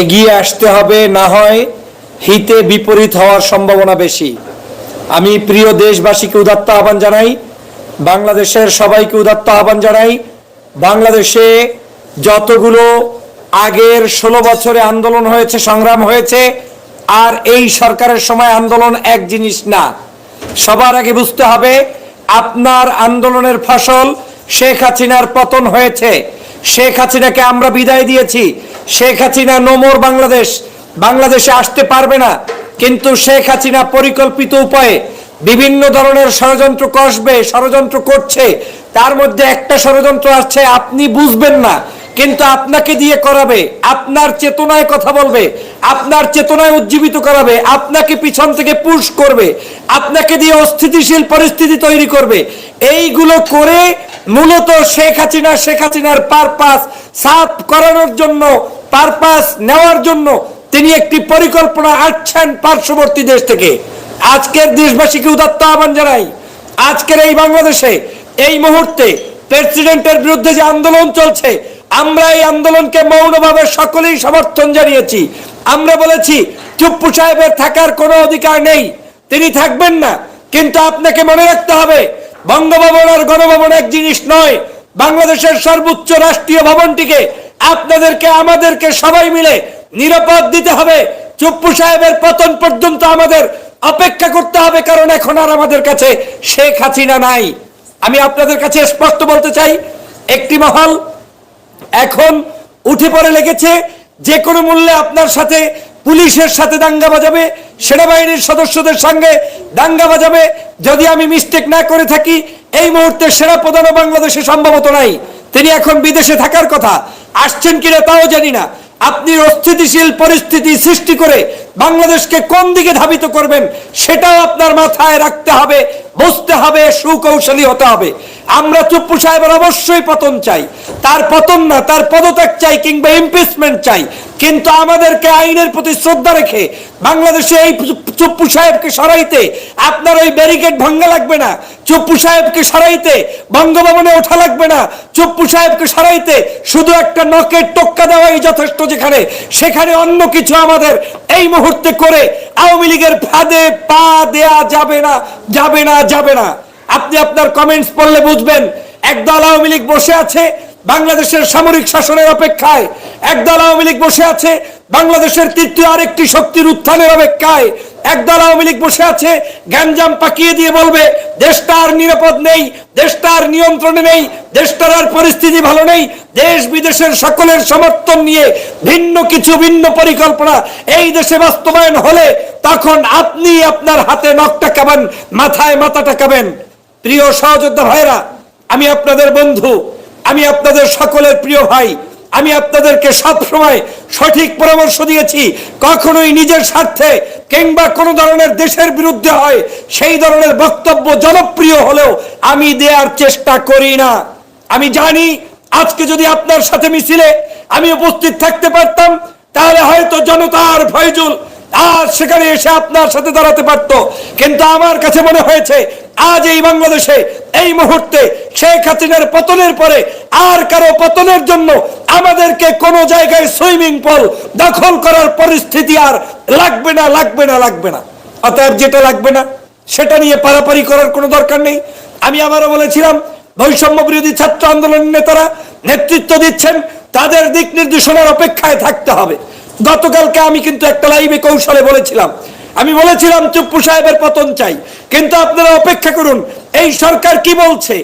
এগিয়ে আসতে হবে, না হয় হিতে বিপরীত হওয়ার সম্ভাবনা বেশি। আমি প্রিয় দেশবাসীকে উদাত্ত আহ্বান জানাই, বাংলাদেশের সবাইকে উদাত্ত আহ্বান জানাই। বাংলাদেশে যতগুলো আগের ষোলো বছরে আন্দোলন হয়েছে, সংগ্রাম হয়েছে, আর এই সরকারের সময় আন্দোলন এক জিনিস না। সবার আগে বুঝতে হবে, আপনার আন্দোলনের ফসল শেখ হাসিনার পতন হয়েছে। শেখ হাসিনাকে আমরা বিদায় দিয়েছি। শেখ হাসিনা নোমর বাংলাদেশ। বাংলাদেশে আসতে পারবে না। কিন্তু শেখ হাসিনা পরিকল্পিত উপায়ে বিভিন্ন ধরনের ষড়যন্ত্র কষবে, ষড়যন্ত্র করছে। তার মধ্যে একটা ষড়যন্ত্র আসছে আপনি বুঝবেন না। কিন্তু আপনাকে দিয়ে করাবে, আপনার চেতনায় কথা বলবে, আপনার চেতনায় উজ্জীবিত করাবে, আপনাকে পিছন থেকে পুশ করবে, আপনাকে দিয়ে অস্থিতিশীল পরিস্থিতি তৈরি করবে। এইগুলো করে মূলত শেখ হাসিনা, শেখ হাসিনার পারপাস সাফ করানোর জন্য পারপাস নেওয়ার জন্য তিনি একটি পরিকল্পনা আচ্ছেন পার্শ্ববর্তী দেশ থেকে। আজকের দেশবাসীকে উদাত্ত আহ্বান জানাই। আজকের এই বাংলাদেশে এই মুহূর্তে প্রেসিডেন্টের বিরুদ্ধে যে আন্দোলন চলছে, আমরা এই আন্দোলনকে মৌনভাবে সকলেই সমর্থন জানিয়েছি। আমরা বলেছি, চুপ্পু সাহেবের থাকার কোনো অধিকার নেই, তিনি থাকবেন না। কিন্তু আপনাকে মনে রাখতে হবে, বঙ্গভবন আর গণভবন এক জিনিস নয়, বাংলাদেশের সর্বোচ্চ রাষ্ট্রীয় ভবনটিকে আপনাদেরকে, আমাদেরকে সবাই মিলে নিরাপদ দিতে হবে। চুপ্পু সাহেবের পতন পর্যন্ত আমাদের অপেক্ষা করতে হবে, কারণ এখন আর আমাদের কাছে শেখ হাসিনা নাই। আমি আপনাদের কাছে স্পষ্ট বলতে চাই, একটি মহল এখন উঠে পড়ে লেগেছে, যে কোনো মূল্যে আপনার সাথে পুলিশের সাথে দাঙ্গা বাজাবে, সেনাবাহিনীর সদস্যদের সঙ্গে দাঙ্গা বাজাবে। যদি আমি মিস্টেক না করে থাকি, এই মুহূর্তে সেনা প্রধানও বাংলাদেশে সম্ভবত নাই। তিনি এখন বিদেশে থাকার কথা। আসছেন কিনা তাও জানি না। আপনি অস্থিতিশীল পরিস্থিতি সৃষ্টি করে বাংলাদেশকে কোন দিকে ধাবিত করবেন সেটাও আপনার মাথায় রাখতে হবে, বুঝতে হবে, সুকৌশলী হতে হবে। আমরা চুপ্পু সাহেবের অবশ্যই পতন চাই। তার পতন না, তার পদত্যাগ চাই কিংবা ইমপিচমেন্ট চাই। কিন্তু আমাদেরকে আইনের প্রতি শ্রদ্ধা রেখে বাংলাদেশে এই চুপ্পু সাহেবকে সরাইতে আপনার ওই ব্যারিকেড ভাঙ্গা লাগবে না। চুপ্পু সাহেবকে সরাইতে বঙ্গভবনে ওঠা লাগবে না। চুপ্পু সাহেবকে সরাইতে শুধু একটা নকের টোক্কা দেওয়াই যথেষ্ট যেখানে, সেখানে অন্য কিছু আমাদের এই মুহূর্তে করে আওয়ামী লীগের ফাঁদে পা দেয়া যাবে না যাবে না যাবে না। আপনি আপনার কমেন্টস পড়লে বুঝবেন, একদল আওয়ামী লীগ বসে আছে বাংলাদেশের সামরিক শাসনের অপেক্ষায় একদল আওয়ামী লীগ বসে আছে, বাংলাদেশের তৃতীয় আরেকটি শক্তির উত্থানের অপেক্ষায় একদল আওয়ামী লীগ বসে আছে, গ্যাঞ্জাম পাকিয়ে দিয়ে বলবে, দেশটা আর নিরাপদ নেই, দেশটা আর নিয়ন্ত্রণে নেই, দেশটার আর পরিস্থিতি ভালো নেই, দেশ বিদেশের সকলের সমর্থন নিয়ে ভিন্ন কিছু ভিন্ন পরিকল্পনা, এই দেশে বাস্তবায়ন হলে তখন আপনি আপনার হাতে নখ টাকাবেন মাথায় মাথা টাকাবেন প্রিয় সহযোদ্ধা ভাইরা আমি আপনাদের বন্ধু আমি আপনাদের সকলের প্রিয় ভাই, আমি আপনাদেরকে সব সময় সঠিক পরামর্শ দিয়েছি, কখনোই নিজের স্বার্থে কিংবা কোনো ধরনের দেশের বিরুদ্ধে হয়, সেই ধরনের বক্তব্য জনপ্রিয় হলেও আমি দেওয়ার চেষ্টা করি না। আমি জানি, আজকে যদি আপনার সাথে মিছিলে আমি উপস্থিত থাকতে পারতাম, তাহলে হয়তো জনতার ফয়জুল আর সেখানে এসে আপনার সাথে দাঁড়াতে পারতো। কিন্তু আমার কাছে মনে হয়েছে আজ এই বাংলাদেশে, এই মুহূর্তে শেখ হাসিনার পতনের পরে আর কারও পতনের জন্য আমাদেরকে কোনো জায়গায় সুইমিং পুল দখল করার পরিস্থিতি আর লাগবে না লাগবে না লাগবে না। অতএব যেটা লাগবে না, সেটা নিয়ে পারাপারি করার কোনো দরকার নেই। আমি আবারও বলেছিলাম, বৈষম্য বিরোধী ছাত্র আন্দোলনের নেতারা নেতৃত্ব দিচ্ছেন, তাদের দিক নির্দেশনার অপেক্ষায় থাকতে হবে। গতকালকে আমি কিন্তু একটা লাইভে কৌশলে বলেছিলাম আমি বলেছিলাম চুপ্পু সাহেবের পতন চাই। কিন্তু আপনারা অপেক্ষা করুন এই সরকার কি বলছে?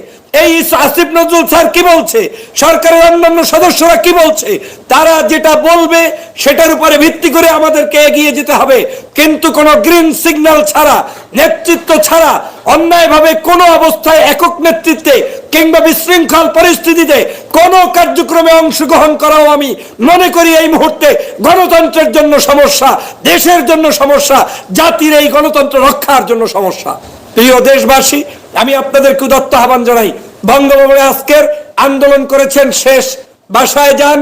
এই আসিফ নজরুল স্যার কি বলছে? সরকারের অন্যান্য সদস্যরা কি বলছে? তারা যেটা বলবে, সেটার উপরে ভিত্তি করে আমাদেরকে এগিয়ে যেতে হবে। কিন্তু কোনো গ্রিন সিগন্যাল ছাড়া, নেতৃত্ব ছাড়া, অন্যায়ভাবে কোনো অবস্থায় একক নেতৃত্বে কিংবা বিশৃঙ্খল পরিস্থিতিতে কোনো কার্যক্রমে অংশগ্রহণ করাও আমি মনে করি এই মুহূর্তে গণতন্ত্রের জন্য সমস্যা, দেশের জন্য সমস্যা, জাতির এই গণতন্ত্র রক্ষার জন্য সমস্যা। প্রিয় দেশবাসী, আমি আপনাদেরকে উদত্ত আহ্বান জানাই। বঙ্গভবনে আজকের আন্দোলন করেছেন শেষ। বাসায় যান,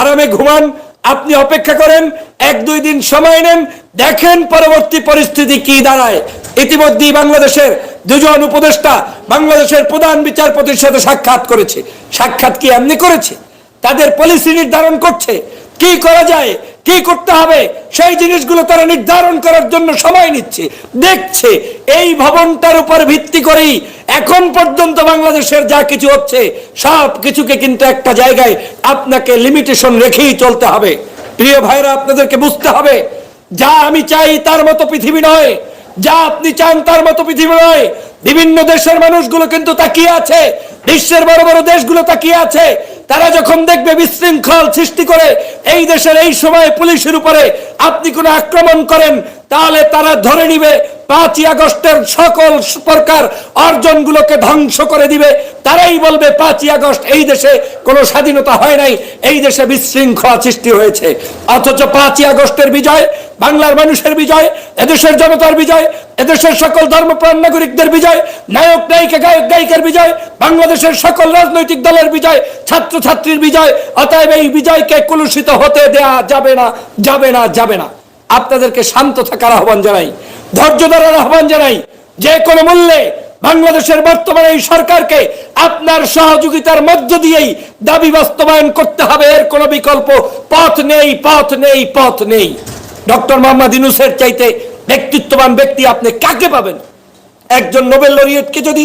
আরামে ঘুমান, আপনি অপেক্ষা করেন, এক দুই দিন সময় নেন, দেখেন পরবর্তী পরিস্থিতি কি দাঁড়ায়। ইতিমধ্যেই বাংলাদেশের দুজন উপদেষ্টা বাংলাদেশের প্রধান বিচারপতির সাথে সাক্ষাৎ করেছে। সাক্ষাৎ কি এমনি করেছে? তাদের পলিসি নির্ধারণ করছে। কি করা যায়? কি করতে হবে? সেই জিনিসগুলো তারা নির্ধারণ করার জন্য সময় নিচ্ছে, দেখছে। এই ভবনটার উপর ভিত্তি করেই এখন পর্যন্ত বাংলাদেশের যা কিছু হচ্ছে, সব কিছুকে কিন্তু একটা জায়গায় আপনাকে লিমিটেশন রেখেই চলতে হবে। প্রিয় ভাইরা, আপনাদেরকে বুঝতে হবে, যা আমি চাই তার মতো পৃথিবী নয়, যা আপনি চান তার মতো পৃথিবী নয়। বিভিন্ন দেশের মানুষগুলো কিন্তু তাকিয়ে আছে, বিশ্বের বড় বড় দেশগুলো তাকিয়ে আছে। তারা যখন দেখবে বিশৃঙ্খল সৃষ্টি করে, এই দেশের এই সময় পুলিশের উপরে আপনি কোনো আক্রমণ করেন, তাহলে তারা ধরে নিবে পাঁচই আগস্টের সকল প্রকার অর্জনগুলোকে ধ্বংস করে দিবে। তারাই বলবে পাঁচই আগস্ট, এই দেশে কোনো স্বাধীনতা হয় নাই, এই দেশে বিশৃঙ্খলা সৃষ্টি হয়েছে। অথচ পাঁচই আগস্টের বিজয় বাংলার মানুষের বিজয়, এদেশের জনতার বিজয়, এদেশের সকল ধর্মপ্রাণ নাগরিকদের বিজয়, নায়ক, নায়িকা, গায়ক, গায়িকার বিজয়, বাংলাদেশের সকল রাজনৈতিক দলের বিজয় ছাত্র ছাত্রীর বিজয়, অতএব এই বিজয়কে কলুষিত হতে দেয়া যাবে না যাবে না যাবে না। আপনাদেরকে শান্ত থাকার আহ্বান জানাই, ধৈর্য ধরার আহ্বান জানাই, যে কোনো মূল্যে বাংলাদেশের বর্তমানে এই সরকারকে আপনার সহযোগিতার মধ্য দিয়েই দাবি বাস্তবায়ন করতে হবে, এর কোনো বিকল্প পথ নেই পথ নেই পথ নেই। ডক্টর মোহাম্মদ ইনুসের চাইতে ব্যক্তিত্ববান ব্যক্তি আপনি কাকে পাবেন? একজন নোবেল লরিয়েটকে যদি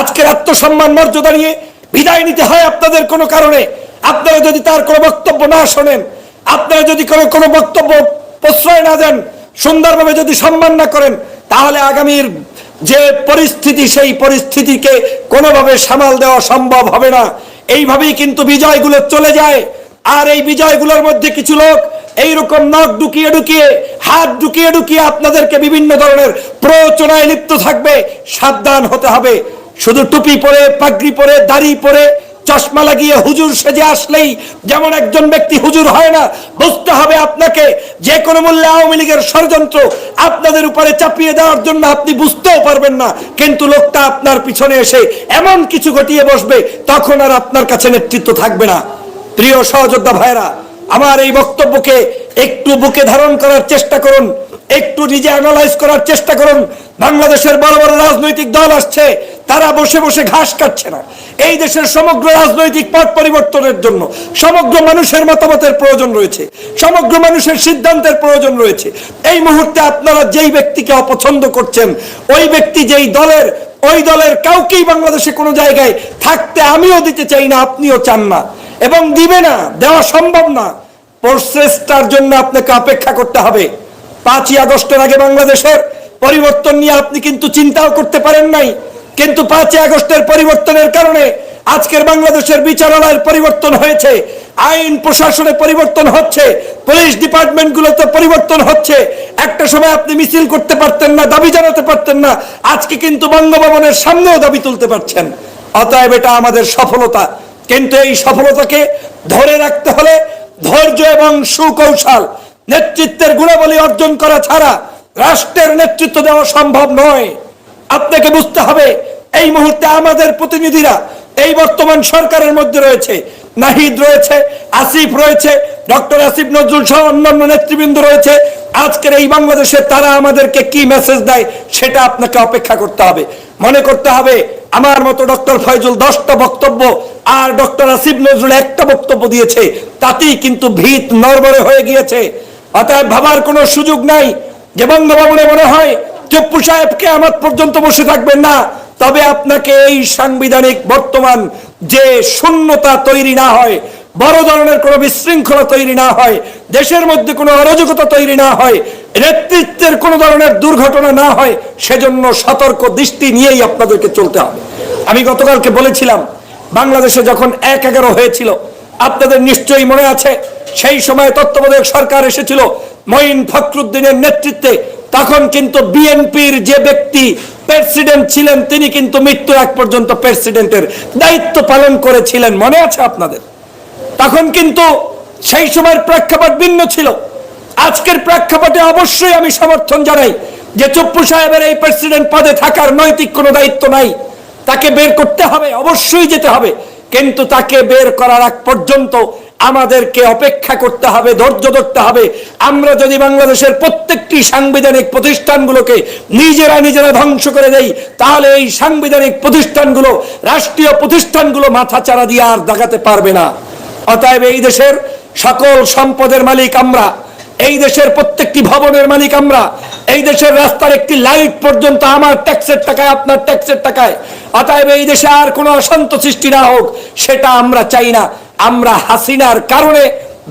আজকের আত্মসম্মান মর্যাদা নিয়ে বিদায় নিতে হয় আপনাদের কোনো কারণে, আপনারা যদি তার কোনো বক্তব্য না শোনেন, আপনারা যদি কোনো কোনো বক্তব্য প্রশ্রয় না দেন, সুন্দরভাবে যদি সম্মান না করেন, তাহলে আগামীর যে পরিস্থিতি, সেই পরিস্থিতিকে কোনোভাবে সামাল দেওয়া সম্ভব হবে না। এইভাবেই কিন্তু বিজয়গুলো চলে যায়। আর এই বিজয়গুলোর মধ্যে কিছু লোক এইরকম নখ ঢুকিয়ে ঢুকিয়ে, হাত ঢুকিয়ে ঢুকিয়ে আপনাদেরকে বিভিন্ন ধরনের প্রচনায় লিপ্ত থাকবে, সাবধান হতে হবে। শুধু টুপি পরে, পাগড়ি পরে, দাড়ি পরে, চশমা লাগিয়ে হুজুর সেজে আসলেই যেমন একজন ব্যক্তি হুজুর হয় না, বুঝতে হবে আপনাকে, যে কোনো মূল্যে আওয়ামী লীগের ষড়যন্ত্র আপনাদের উপরে চাপিয়ে দেওয়ার জন্য আপনি বুঝতেও পারবেন না, কিন্তু লোকটা আপনার পিছনে এসে এমন কিছু ঘটিয়ে বসবে, তখন আর আপনার কাছে নেতৃত্ব থাকবে না। প্রিয় সহযোদ্ধা ভাইরা আমার এই বক্তব্যকে একটু বুকে ধারণ করার চেষ্টা করুন, একটু নিজে অ্যানালাইজ করার চেষ্টা করুন। বাংলাদেশের বড় বড় রাজনৈতিক দল আসছে, তারা বসে বসে ঘাস কাটছে না। এই দেশের সমগ্র রাজনৈতিক পথ পরিবর্তনের জন্য, সমগ্র মানুষের মতামতের প্রয়োজন রয়েছে, সমগ্র মানুষের সিদ্ধান্তের প্রয়োজন রয়েছে। এই মুহূর্তে আপনারা যেই ব্যক্তিকে অপছন্দ করছেন, ওই ব্যক্তি যেই দলের, ওই দলের কাউকেই বাংলাদেশে কোনো জায়গায় থাকতে আমিও দিতে চাই না, আপনিও চান না। এবং দিবে না, দেওয়া সম্ভব না। প্রসেসটার জন্য আপনাকে অপেক্ষা করতে হবে। পাঁচই আগস্টের আগে বাংলাদেশের পরিবর্তন নিয়ে আপনি কিন্তু চিন্তাও করতে পারেন নাই। কিন্তু পাঁচই আগস্টের পরিবর্তনের কারণে আজকের বাংলাদেশের বিচারালয়ের পরিবর্তন হয়েছে, আইন প্রশাসনে পরিবর্তন হচ্ছে, পুলিশ ডিপার্টমেন্টগুলোতে পরিবর্তন হচ্ছে। একটা সময় আপনি মিছিল করতে পারতেন না, দাবি জানাতে পারতেন না। আজকে কিন্তু বঙ্গভবনের সামনেও দাবি তুলতে পারছেন। অতএব এটা আমাদের সফলতা। কিন্তু এই সফলতাকে ধরে রাখতে হলে ধৈর্য এবং সুকৌশল, নেতৃত্বের গুণাবলী অর্জন করা ছাড়া রাষ্ট্রের নেতৃত্ব দেওয়া সম্ভব নয়। আপনাকে বুঝতে হবে, এই মুহূর্তে আমাদের প্রতিনিধিরা এই বর্তমান সরকারের মধ্যে রয়েছে। নাহিদ রয়েছে, আসিফ রয়েছে, ডক্টর আসিফ নজরুল সহ অন্যান্য নেতৃবৃন্দ রয়েছে। আজকের এই বাংলাদেশে তারা আমাদেরকে কি মেসেজ দেয়, সেটা আপনাকে অপেক্ষা করতে হবে। মনে করতে হবে, আমার মতো ডক্টর ফয়জুল দশটা বক্তব্য আর ডক্টর আসিফ নজরুল একটা বক্তব্য দিয়েছে, তাতেই কিন্তু ভিত নরবরে হয়ে গিয়েছে। অতএব ভাবার কোনো সুযোগ নাই, যে বঙ্গভবনে মনে হয় চপ্পু সাহেবকে আমার পর্যন্ত বসে থাকবেন না। তবে আপনাকে এই সাংবিধানিক বর্তমান যে শূন্যতা তৈরি না হয় বড় ধরনের কোনো বিশৃঙ্খলা তৈরি না হয়, দেশের মধ্যে কোনো অরাজকতা তৈরি না হয়, নেতৃত্বের কোনো ধরনের দুর্ঘটনা না হয়, সেজন্য সতর্ক দৃষ্টি নিয়েই আপনাদেরকে চলতে হবে। আমি গতকালকে বলেছিলাম, বাংলাদেশে যখন এক এগারো হয়েছিল, আপনাদের নিশ্চয়ই মনে আছে, সেই সময় তত্ত্বাবধায়ক সরকার এসেছিল, মঈন ফখরুদ্দিনের নেতৃত্বে। তখন কিন্তু বিএনপির যে ব্যক্তি প্রেসিডেন্ট ছিলেন, তিনি কিন্তু মৃত্যু এক পর্যন্ত প্রেসিডেন্টের দায়িত্ব পালন করেছিলেন। মনে আছে আপনাদের? তখন কিন্তু সেই সময়ের প্রেক্ষাপট ভিন্ন ছিল। আজকের প্রেক্ষাপটে অবশ্যই আমি সমর্থন জানাই যে চপ্পু সাহেবের এই প্রেসিডেন্ট পদে থাকার নৈতিক কোনো দায়িত্ব নাই। তাকে বের করতে হবে, অবশ্যই যেতে হবে। কিন্তু তাকে বের করার আগ পর্যন্ত আমাদেরকে অপেক্ষা করতে হবে, ধৈর্য ধরতে হবে। আমরা যদি বাংলাদেশের প্রত্যেকটি সাংবিধানিক প্রতিষ্ঠানগুলোকে নিজেরা নিজেরা ধ্বংস করে দেই, তাহলে এই সাংবিধানিক প্রতিষ্ঠানগুলো, রাষ্ট্রীয় প্রতিষ্ঠানগুলো মাথা চারা দিয়ে আর দেখাতে পারবে না। অতএব এই দেশের সকল সম্পদের মালিক আমরা, এই দেশের প্রত্যেকটি ভবনের মালিক আমরা, এই দেশের রাস্তার একটি লাইট পর্যন্ত আমার ট্যাক্সের টাকায়, আপনার ট্যাক্সের টাকায়। অতএব এই দেশে আর কোনো অশান্ত সৃষ্টি না হোক, সেটা আমরা চাই না। আমরা হাসিনার কারণে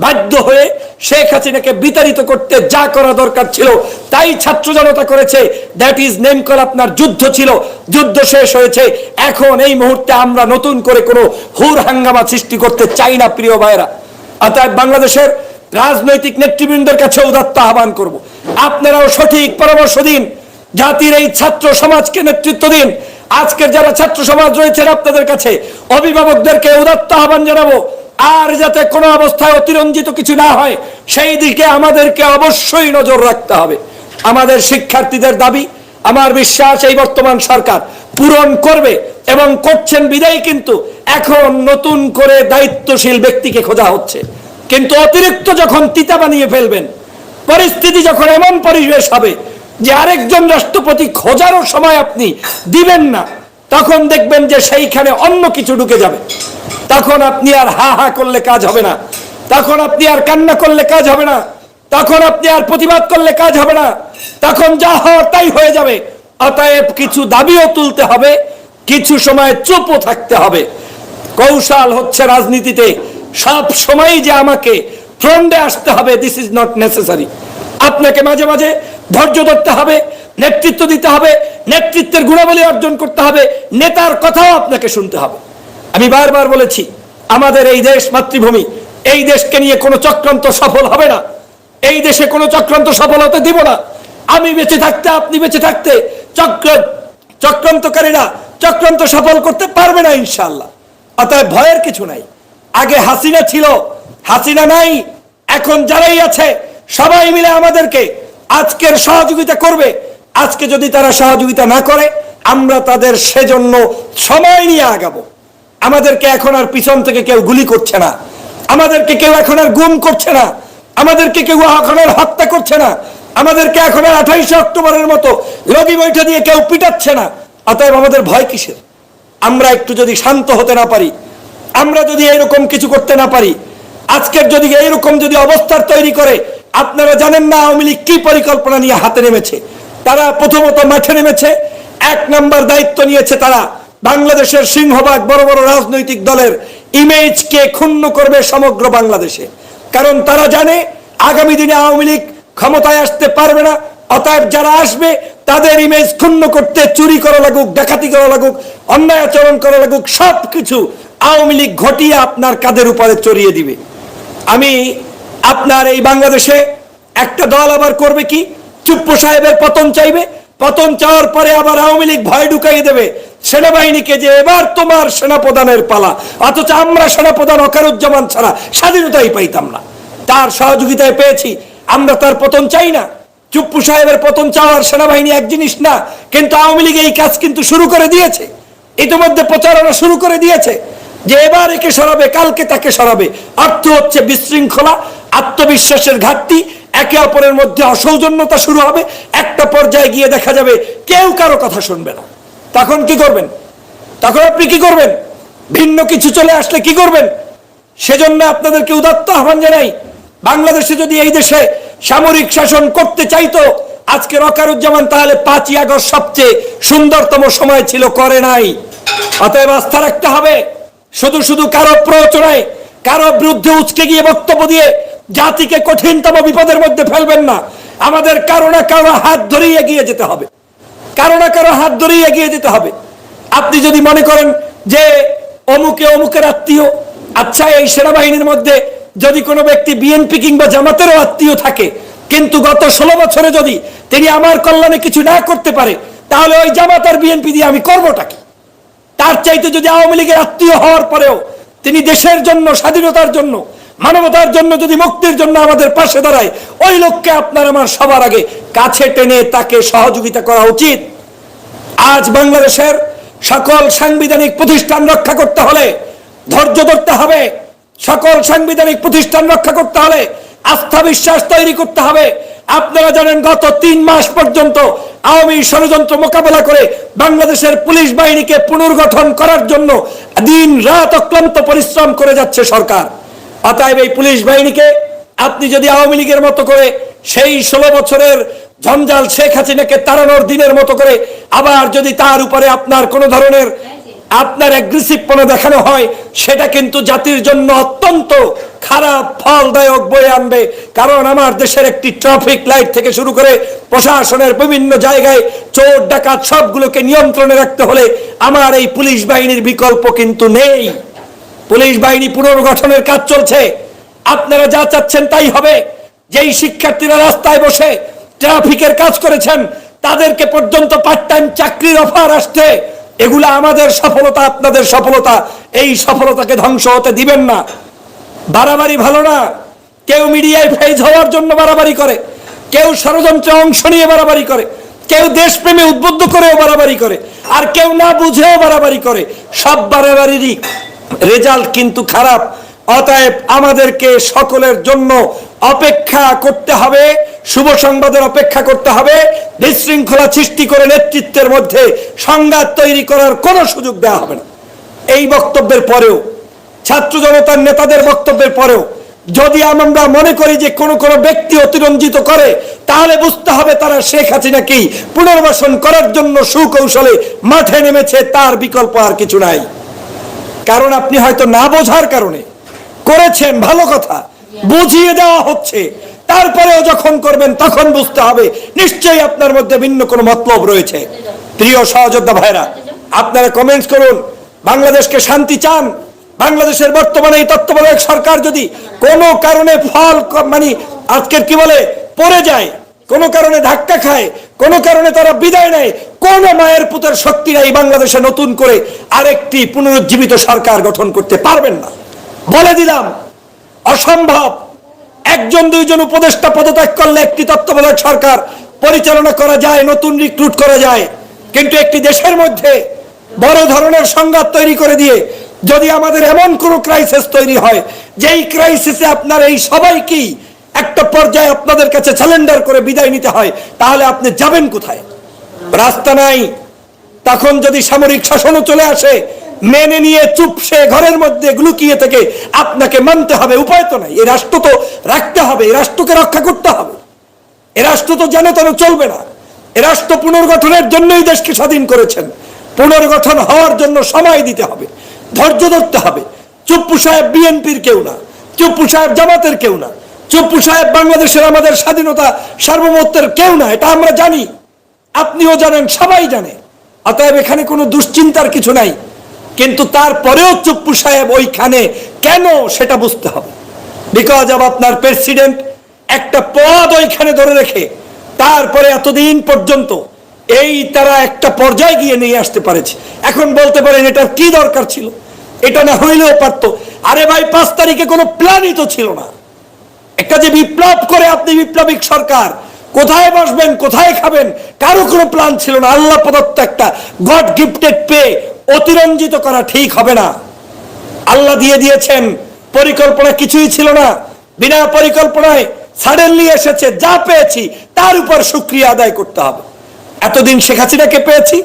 বাধ্য হয়ে শেখ হাসিনাকে বিতাড়িত করতে যা করা দরকার ছিল, তাই ছাত্র জনতা করেছে। দ্যাট ইজ নেম কল আপনার যুদ্ধ ছিল। যুদ্ধ শেষ হয়েছে। এখন এই মুহূর্তে আমরা নতুন করে কোনো হুর হাঙ্গামা সৃষ্টি করতে চাই না, প্রিয় ভাইরা অর্থাৎ বাংলাদেশের রাজনৈতিক নেতৃবৃন্দের কাছে উদাত্ত আহ্বান করব। আপনারাও সঠিক পরামর্শ দিন। জাতির এই ছাত্র সমাজকে নেতৃত্ব দিন। আজকের যারা ছাত্র সমাজ রয়েছেন আপনাদের কাছে, অভিভাবকদেরকে উদাত্ত আহ্বান জানাব। আর যাতে কোনো অবস্থায় অতিরঞ্জিত কিছু না হয়, সেই দিকে আমাদেরকে অবশ্যই নজর রাখতে হবে। আমাদের শিক্ষার্থীদের দাবি, আমার বিশ্বাস এই বর্তমান সরকার পূরণ করবে এবং করছেন বিদায় কিন্তু এখন নতুন করে দায়িত্বশীল ব্যক্তিকে খোঁজা হচ্ছে। কিন্তু অতিরিক্ত যখন তিতা বানিয়ে ফেলবেন, পরিস্থিতি যখন এমন পরিবেশ হবে যে আরেকজন রাষ্ট্রপতি খোঁজারও সময় আপনি দিবেন না। তখন দেখবেন যে সেইখানে অন্য কিছু ঢুকে যাবে। তখন আপনি আর হা হা করলে কাজ হবে না। তখন আপনি আর কান্না করলে কাজ হবে না। তখন আপনি আর প্রতিবাদ করলে কাজ হবে না। তখন যা হওয়ার তাই হয়ে যাবে। অতএব কিছু দাবিও তুলতে হবে, কিছু সময় চুপও থাকতে হবে। কৌশল হচ্ছে রাজনীতিতে সব সময় যে আমাকে ফ্রন্টে আসতে হবে দিস ইজ নট নেসেসারি আপনাকে মাঝে মাঝে ধৈর্য ধরতে হবে নেতৃত্ব দিতে হবে, নেতৃত্বের গুণাবলী অর্জন করতে হবে, নেতার কথাও আপনাকে শুনতে হবে। আমি বারবার বলেছি, আমাদের এই দেশ মাতৃভূমি, এই দেশকে নিয়ে কোনো চক্রান্ত সফল হবে না। এই দেশে কোনো চক্রান্ত সফল হতে দিব না। আমি বেঁচে থাকতে, আপনি বেঁচে থাকতে চক্র, চক্রান্তকারীরা চক্রান্ত সফল করতে পারবে না ইনশাল্লাহ অতএব ভয়ের কিছু নাই। আগে হাসিনা ছিল, হাসিনা নাই, এখন যারাই আছে, সবাই মিলে আমাদেরকে আজকের সহযোগিতা করবে। আজকে যদি তারা সহযোগিতা না করে, আমরা তাদের সেজন্য সময় নিয়ে আগাবো। আমাদেরকে এখন আর পিছন থেকে কেউ গুলি করছে না। আমাদেরকে কেউ এখন আর গুম করছে না। আমাদেরকে কেউ এখন আর হত্যা করছে না। আমাদেরকে এখন আর আঠাইশে অক্টোবরের মতো লগি বৈঠা দিয়ে কেউ পিটাচ্ছে না। অতএব আমাদের ভয় কিসের? আমরা একটু যদি শান্ত হতে না পারি, আমরা যদি এরকম কিছু করতে না পারি, আজকের যদি এইরকম যদি অবস্থার তৈরি করে, আপনারা জানেন না আওয়ামী লীগ কি পরিকল্পনা নিয়ে হাতে নেমেছে। তারা প্রথমত মাঠে নেমেছে, এক নাম্বার দায়িত্ব নিয়েছে তারা। বাংলাদেশের সিংহভাগ বড় বড় রাজনৈতিক দলের ইমেজকে ক্ষুণ্ণ করবে সমগ্র বাংলাদেশে। কারণ তারা জানে, আগামী দিনে আওয়ামী লীগ ক্ষমতায় আসতে পারবে না, অতএব যারা আসবে, তাদের ইমেজ ক্ষুণ্ণ করতে চুরি করা লাগুক, ডাকাতি করা লাগুক, অন্যায় আচরণ করা লাগুক সব কিছু আওয়ামী লীগ ঘটিয়ে আপনার কাদের উপরে চড়িয়ে দিবে। আমি আপনার এই বাংলাদেশে একটা দল আবার করবে কি? চুপ্পু সাহেবের পতন চাইবে। পতন চাওয়ার পরে আবার আওয়ামী লীগ ভয় ঢুকাই দেবে। সেনাবাহিনীকে যে এবার তোমার সেনাপ্রধানের পালা, অথচ আমরা সেনাপ্রধান অকারুজ্জামান ছাড়া স্বাধীনতাই পাইতাম না। তার সহযোগিতায় পেয়েছি, আমরা তার পতন চাই না। চুপ্পু সাহেবের পতন চাওয়ার সেনাবাহিনী এক জিনিস না, কিন্তু আওয়ামী লীগ এই কাজ কিন্তু শুরু করে দিয়েছে। ইতিমধ্যে প্রচারণা শুরু করে দিয়েছে যে এবার একে সরাবে, কালকে তাকে সরাবে। অর্থ হচ্ছে বিশৃঙ্খলা, আত্মবিশ্বাসের ঘাটতি একে অপরের মধ্যে অসৌজন্যতা শুরু হবে, একটা পর্যায়ে গিয়ে দেখা যাবে কেউ কারও কথা শুনবে না। তখন কি করবেন? তখন আপনি কি করবেন? ভিন্ন কিছু চলে আসলে কি করবেন? সেজন্য আপনাদেরকে উদাত্ত আহ্বান জানাই, বাংলাদেশে যদি এই দেশে সামরিক শাসন করতে চাইতো, আজকে রকারুজ্জামান তাহলে পাঁচই আগস্ট সবচেয়ে সুন্দরতম সময় ছিল, করে নাই। অতএব আস্থা রাখতে হবে, শুধু শুধু কারও প্রচনায় কারও বিরুদ্ধে উচকে গিয়ে বক্তব্য দিয়ে জাতিকে কঠিনতম বিপদের মধ্যে ফেলবেন না। আমাদের কারও না কারও হাত ধরেই এগিয়ে যেতে হবে। কারও না কারও হাত ধরেই এগিয়ে যেতে হবে। আপনি যদি মনে করেন যে অমুকে অমুকের আত্মীয় আচ্ছা এই সেনাবাহিনীর মধ্যে যদি কোনো ব্যক্তি বিএনপি কিংবা জামাতেরও আত্মীয় থাকে, কিন্তু গত ষোলো বছরে যদি তিনি আমার কল্যাণে কিছু না করতে পারে, তাহলে ওই জামাত আর বিএনপি দিয়ে আমি করবোটা কি? তার চাইতে যদি আওয়ামী লীগের আত্মীয় হওয়ার পরেও তিনি দেশের জন্য, স্বাধীনতার জন্য মানবতার জন্য যদি মুক্তির জন্য আমাদের পাশে দাঁড়ায়, ওই লোককে আপনার আমার সবার আগে কাছে টেনে তাকে সহযোগিতা করা উচিত। আজ বাংলাদেশের সকল সাংবিধানিক প্রতিষ্ঠান রক্ষা করতে হলে, ধৈর্য ধরতে হবে। সকল সাংবিধানিক প্রতিষ্ঠান রক্ষা করতে হলে, আস্থা বিশ্বাস তৈরি করতে হবে। আপনারা জানেন, গত তিন মাস পর্যন্ত আওয়ামী ষড়যন্ত্র মোকাবেলা করে বাংলাদেশের পুলিশ বাহিনীকে পুনর্গঠন করার জন্য দিন রাত অক্লান্ত পরিশ্রম করে যাচ্ছে সরকার। অতএব এই পুলিশ বাহিনীকে আপনি যদি আওয়ামী লীগের মতো করে সেই ষোলো বছরের জঞ্জাল শেখ হাসিনাকে তাড়ানোর দিনের মতো করে আবার যদি তার উপরে আপনার কোনো ধরনের আপনার অ্যাগ্রেসিভ পনা দেখানো হয়, সেটা কিন্তু জাতির জন্য অত্যন্ত খারাপ, ফলদায়ক বয়ে আনবে। কারণ আমার দেশের একটি ট্রাফিক লাইট থেকে শুরু করে প্রশাসনের বিভিন্ন জায়গায় চোর, ডাকাত সবগুলোকে নিয়ন্ত্রণে রাখতে হলে আমার এই পুলিশ বাহিনীর বিকল্প কিন্তু নেই। পুলিশ বাহিনী পুনর্গঠনের কাজ চলছে। আপনারা যা চাচ্ছেন তাই হবে। যেই শিক্ষার্থীরা রাস্তায় বসে ট্রাফিকের কাজ করেছেন, তাদেরকে পর্যন্ত পার্ট টাইম চাকরির অফার আসছে। এগুলা আমাদের সফলতা, আপনাদের সফলতা, এই সফলতাকে ধ্বংস হতে দিবেন না। বাড়াবাড়ি ভালো না। কেউ মিডিয়ায় ফেজ হওয়ার জন্য বাড়াবাড়ি করে। কেউ ষড়যন্ত্রে অংশ নিয়ে বাড়াবাড়ি করে। কেউ দেশপ্রেমে উদ্বুদ্ধ করেও বাড়াবাড়ি করে। আর কেউ না বুঝেও বাড়াবাড়ি করে। সব বাড়াবাড়িরই রেজাল্ট কিন্তু খারাপ। অতএব আমাদেরকে সকলের জন্য অপেক্ষা করতে হবে, শুভ সংবাদের অপেক্ষা করতে হবে, বিশৃঙ্খলা সৃষ্টি করে নেতৃত্বের মধ্যে সংঘাত তৈরি করার কোনো সুযোগ দেওয়া হবে না। এই বক্তব্যের পরেও, ছাত্র জনতার নেতাদের বক্তব্যের পরেও, যদি আমরা মনে করি যে কোনো কোনো ব্যক্তি অতিরঞ্জিত করে, তাহলে বুঝতে হবে তারা শেখ হাসিনাকেই পুনর্বাসন করার জন্য সুকৌশলে মাঠে নেমেছে, তার বিকল্প আর কিছু নাই। কারণ আপনি হয়তো না বোঝার কারণে করেছেন ভালো কথা, বুঝিয়ে দেওয়া হচ্ছে। তারপরেও যখন করবেন তখন বুঝতে হবে, নিশ্চয়ই আপনার মধ্যে ভিন্ন কোনো মতলব রয়েছে। প্রিয় সহযোদ্ধা ভাইরা, আপনারা কমেন্টস করুন, বাংলাদেশকে শান্তি চান, বাংলাদেশের বর্তমানে এই তত্ত্বাবধায়ক সরকার যদি কোনো কারণে ফল মানে আজকের কি বলে, পড়ে যায় কোনো কারণে ধাক্কা খায়, কোনো কারণে তারা বিদায় নেয়, কোন মায়ের পুতের শক্তি নাই বাংলাদেশে নতুন করে আরেকটি পুনরুজ্জীবিত সরকার গঠন করতে পারবেন না। বলে দিলাম, অসম্ভব। একজন, দুইজন উপদেষ্টা পদত্যাগ করলে একটি তত্ত্বাবধায়ক সরকার পরিচালনা করা যায়, নতুন রিক্রুট করা যায়। কিন্তু একটি দেশের মধ্যে বড় ধরনের সংঘাত তৈরি করে দিয়ে যদি আমাদের এমন কোনো ক্রাইসিস তৈরি হয়, যেই ক্রাইসিসে আপনার এই সবাইকেই একটা পর্যায়ে আপনাদের কাছে স্যালেন্ডার করে বিদায় নিতে হয়, তাহলে আপনি যাবেন কোথায়? রাস্তা নাই। তখন যদি সামরিক শাসনও চলে আসে, মেনে নিয়ে চুপসে ঘরের মধ্যে লুকিয়ে থেকে আপনাকে মানতে হবে, উপায় তো নাই। এই রাষ্ট্র তো রাখতে হবে এই রাষ্ট্রকে রক্ষা করতে হবে। এ রাষ্ট্র তো যেন তেন চলবে না। এ রাষ্ট্র পুনর্গঠনের জন্যই দেশকে স্বাধীন করেছেন। পুনর্গঠন হওয়ার জন্য সময় দিতে হবে, ধৈর্য ধরতে হবে। চুপ্পু সাহেব বিএনপির কেউ না, চুপ্পু সাহেব জামাতের কেউ না। চুপ্পু সাহেব বাংলাদেশের আমাদের স্বাধীনতা সার্বভৌমত্বের কেউ না, এটা আমরা জানি। আপনিও জানেন, সবাই জানে। অতএব এখানে কোনো দুশ্চিন্তার কিছু নাই। কিন্তু তারপরেও চুপ্পু সাহেব ওইখানে কেন সেটা বুঝতে হবে। বিকজ অব আপনার প্রেসিডেন্ট একটা পদ ওইখানে ধরে রেখে তারপরে এতদিন পর্যন্ত এই তারা একটা পর্যায়ে গিয়ে নিয়ে আসতে পারেছে। এখন বলতে পারেন এটার কি দরকার ছিল? এটা না হইলেও পারতো। আরে ভাই, পাঁচ তারিখে কোনো প্ল্যানই তো ছিল না। একটা যে বিপ্লব করে আপনি বিপ্লবিক সরকার, কোথায় বসবেন, কোথায় খাবেন, কারও কোনো প্ল্যান ছিল না। আল্লাহ প্রদত্ত একটা গড গিফটেড পে অতিরঞ্জিত করা ঠিক হবে না। আল্লাহ দিয়ে দিয়েছেন, পরিকল্পনা কিছুই ছিল না। বিনা পরিকল্পনায় সাডেনলি এসেছে, যা পেয়েছি, তার উপর শুক্রিয়া আদায় করতে হবে। এতদিন শেখ হাসিনাকে পেয়েছি,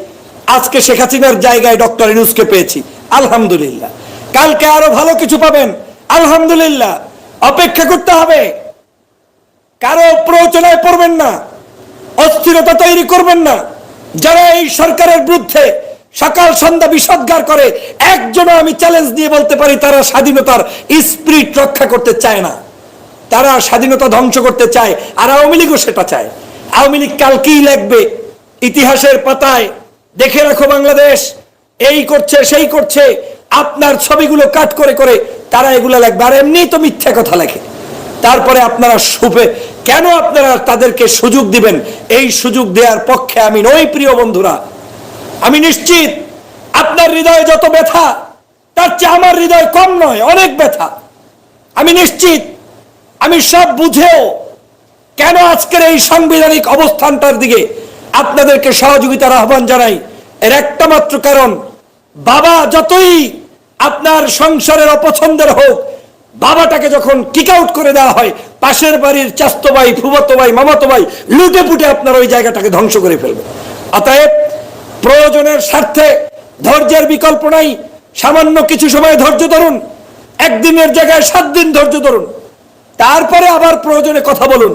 আজকে শেখ হাসিনার জায়গায় ডক্টর ইনুসকে পেয়েছি। আলহামদুলিল্লাহ। কালকে আরও ভালো কিছু পাবেন। আলহামদুলিল্লাহ। অপেক্ষা করতে হবে। কারও প্ররোচনায় পড়বেন না, অস্থিরতা তৈরি করবেন না। যারা এই সরকারের বিরুদ্ধে সকাল সন্ধ্যা বিষদগার করে, একজনও আমি চ্যালেঞ্জ দিয়ে বলতে পারি, তারা স্বাধীনতার স্পিরিট রক্ষা করতে চায় না। তারা স্বাধীনতা ধ্বংস করতে চায়, আর আওয়ামী লীগও সেটা চায়। আওয়ামী লীগ কালকেই লাগবে ইতিহাসের পাতায় দেখে রাখো বাংলাদেশ, এই করছে, সেই করছে, আপনার ছবিগুলো কাট করে করে তারা এগুলো লেখবে আর এমনি তো মিথ্যা কথা লেখে। তারপরে আপনারা সুপে কেন আপনারা তাদেরকে সুযোগ দিবেন? এই সুযোগ দেওয়ার পক্ষে আমি নই, প্রিয় বন্ধুরা। আমি নিশ্চিত, আপনার হৃদয়ে যত ব্যথা, তার চেয়ে আমার হৃদয় কম নয়, অনেক ব্যথা। আমি নিশ্চিত, আমি সব বুঝেও কেন আজকের এই সাংবিধানিক অবস্থানটার দিকে আপনাদেরকে সহযোগিতার আহ্বান জানাই। এর একটা মাত্র কারণ, বাবা যতই আপনার সংসারের অপছন্দের হোক, বাবাটাকে যখন কিক আউট করে দেওয়া হয়, পাশের বাড়ির চাস্তো ভাই ফুবতো ভাই মামাতো ভাই লুটে পুটে আপনার ওই জায়গাটাকে ধ্বংস করে ফেলবে। অতএব প্রয়োজনের স্বার্থে ধৈর্যের বিকল্প নাই, সামান্য কিছু সময় ধৈর্য ধরুন, একদিনের জায়গায় সাত দিন ধৈর্য ধরুন, তারপরে আবার প্রয়োজনে কথা বলুন।